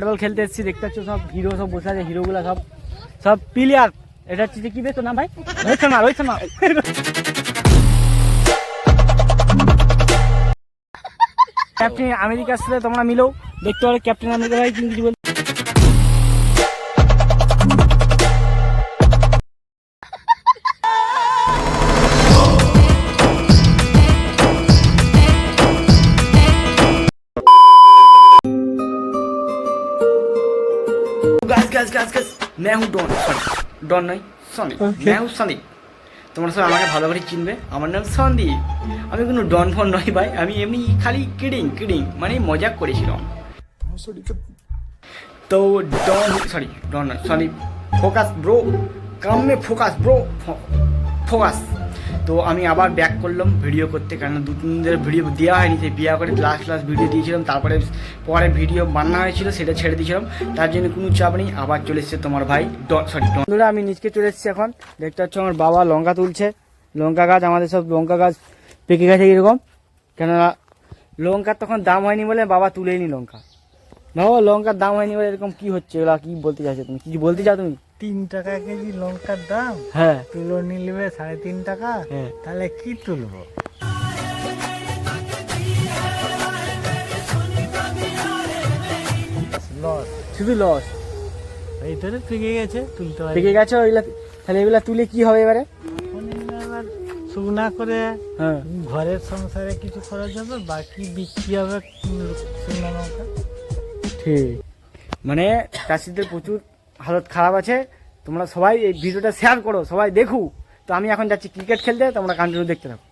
Football খেলতে এসেছি, দেখতে পাচ্ছ সব হিরো সব বসে আছে হিরো গুলা সব সব প্লেয়ার এটা হচ্ছে কি বেতো না ভাই? রোহিত শর্মা রোহিত শর্মা। ক্যাপ্টেন আমেরিকার সাথে তোমরা মিলো। দেখতে পারো ক্যাপ্টেন আমেরিকা ভাই তুমি কিছু বল गाइस गाइस गाइस गाइस मैं हूँ ডন সরি ডন নয় সনি मैं हूँ সন্দীপ তোমরা সব আমাকে ভালো করে চিনবে আমার নাম সন্দীপ আমি কোনো ডন ফন নয় ভাই আমি এমনি খালি কিডিং কিডিং মানে মজাক করেছিলাম তো ডন সরি ডন নয় সন্দীপ ফোকাস ব্রো কাম মে ফোকাস ব্রো ফোকাস তো আমি আবার ব্যাক করলাম ভিডিও করতে কারণ দু তিন দিন ধরে ভিডিও দেওয়া হয়নি, সেই বিয়া করে ক্লাস ক্লাস ভিডিও দিয়েছিলাম, তারপরে পরে ভিডিও বান্না হয়েছিল, সেটা ছেড়ে দিয়েছিলাম। তার জন্য কোনো চাপ নেই, আবার চলে এসছে তোমার ভাই সরি বন্ধুরা, আমি নিজকে চলে এসেছি এখন। দেখতে পাচ্ছ আমার বাবা লঙ্কা তুলছে। লঙ্কা গাছ, আমাদের সব লঙ্কা গাছ পেকে গেছে এরকম। কেননা লঙ্কার তখন দাম হয়নি বলে বাবা তুলেনি লঙ্কা। বাবা, লঙ্কার দাম হয়নি বলে এরকম কি হচ্ছে? এগুলা কি বলতে চাইছো তুমি? কি বলতে চাও তুমি? তিন টাকা কেজি লঙ্কার দাম? হ্যাঁ। তুলো নিলবে সাড়ে তিন টাকা হ্যাঁ। তাহলে কি তুলবো? লস শুধু লস। এই ধরে পেকে গেছে তুলতে হয় পেকে গেছে ওইগুলা তাহলে এগুলা তুলে কি হবে এবারে? শুকনা করে হ্যাঁ। ঘরের সংসারে কিছু খরচ হবে বাকি বিক্রি হবে শুকনা লঙ্কা। ঠিক। মানে চাষিদের প্রচুর হালত খারাপ আছে, তোমরা সবাই এই ভিডিওটা শেয়ার করো, সবাই দেখু। তো আমি এখন যাচ্ছি ক্রিকেট খেলতে, তোমরা কন্টিনিউ দেখতে থাকো।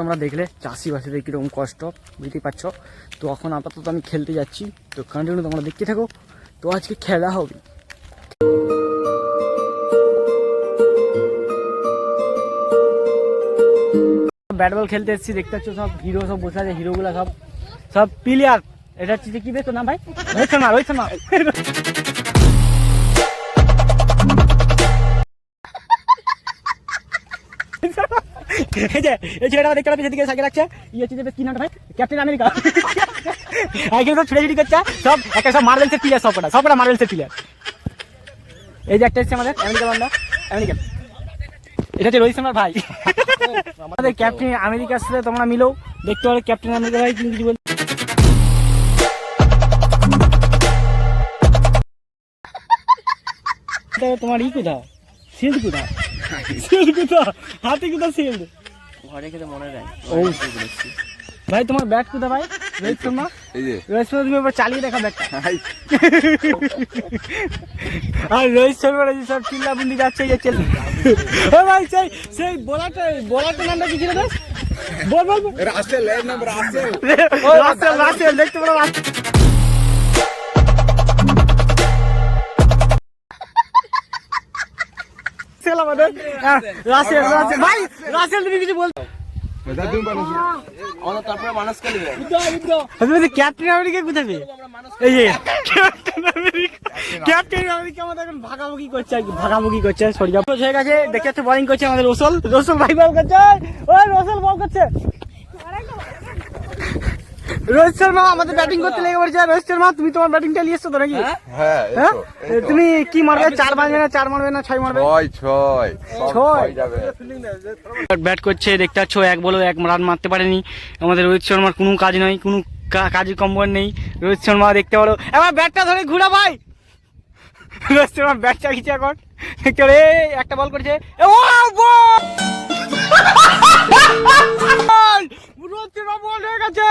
তোমরা দেখলে, চাষিবাসীদের কীরকম কষ্ট, বুঝতেই পারছ? তো এখন আপাতত আমি খেলতে যাচ্ছি, তো কন্টিনিউ তোমরা দেখতে থাকো। তো আজকে খেলা হবে। ব্যাট বল খেলতে এসেছি, দেখতে পাচ্ছ সব হিরো সব বসে আছে হিরোগুলো সব সব প্লেয়ার এটা হচ্ছে কি বেশ তোর নাম ভাই? এই রাখছে। হচ্ছে কি ভাই? আমেরিকা। করছে, সব একটা এসছে আমাদের আমেরিকা। এটা রোহিত শর্মার ভাই। আমাদের ক্যাপ্টেন আমেরিকার সাথে তোমরা মিলো দেখতে পারো ক্যাপ্টেন আমেরিকা ভাই তুমি কিছু তোমার ই কোথা শিল্ড কোথা শিল্ড কোথা হাতে কোথা শিল্ড ঘরে খেতে মনে ও ভাই তোমার ব্যাট কোথা ভাই? রোহিত শর্মা? রোহিত শর্মা তুমি এবার চালিয়ে দেখা ব্যাটটা আর রোহিত শর্মার এই যে সব চিল্লা বুন্দি যাচ্ছে যে চেল ও ভাই সেই সেই বোলারটা বোলারটা নামটা কি ছিল বল বল বল। রাসেল এর নাম রাসেল। রাসেল রাসেল দেখতে পারো রাসেল। রাসেল আমাদের। রাসেল রাসেল। ভাই রাসেল তুমি কিছু বল তারপরে মানুষ নেবে আমি ক্যাপ্টেন আমেরিকা কোথায় পেয়ে? এই যে ক্যাপ্টেন আমেরিকা ক্যাপ্টেন আমেরিকা। আমাদের এখন ভাগাভাগি করছে আর কি ভাগাভাগি করছে সরি হয়ে গেছে দেখতে যাচ্ছে বোলিং করছে আমাদের রসল। রসল ভাই বল করছে ওই রসল বল করছে। রোহিত শর্মা আমাদের ব্যাটিং করতে লেগে পড়েছে। রোহিত শর্মা তুমি তোমার ব্যাটিংটা নিয়ে এসছো তো নাকি? হ্যাঁ। হ্যাঁ তুমি কি মারবে? চার মারবে না চার মারবে না ছয় মারবে? ছয় ছয়। ছয়। ব্যাট করছে দেখতে পাচ্ছ এক বলো এক রান মারতে পারেনি। আমাদের রোহিত শর্মার কোনো কাজ নয় কোনো কা- কাজের কম্বর নেই। রোহিত শর্মা দেখতে পারো। এবার ব্যাটটা ধরে ঘুরা ভাই। রোহিত শর্মা ব্যাট চালিয়েছে এখন। দেখতে একটা বল করেছে। ও বল কার্তিক বাবু হয়ে গেছে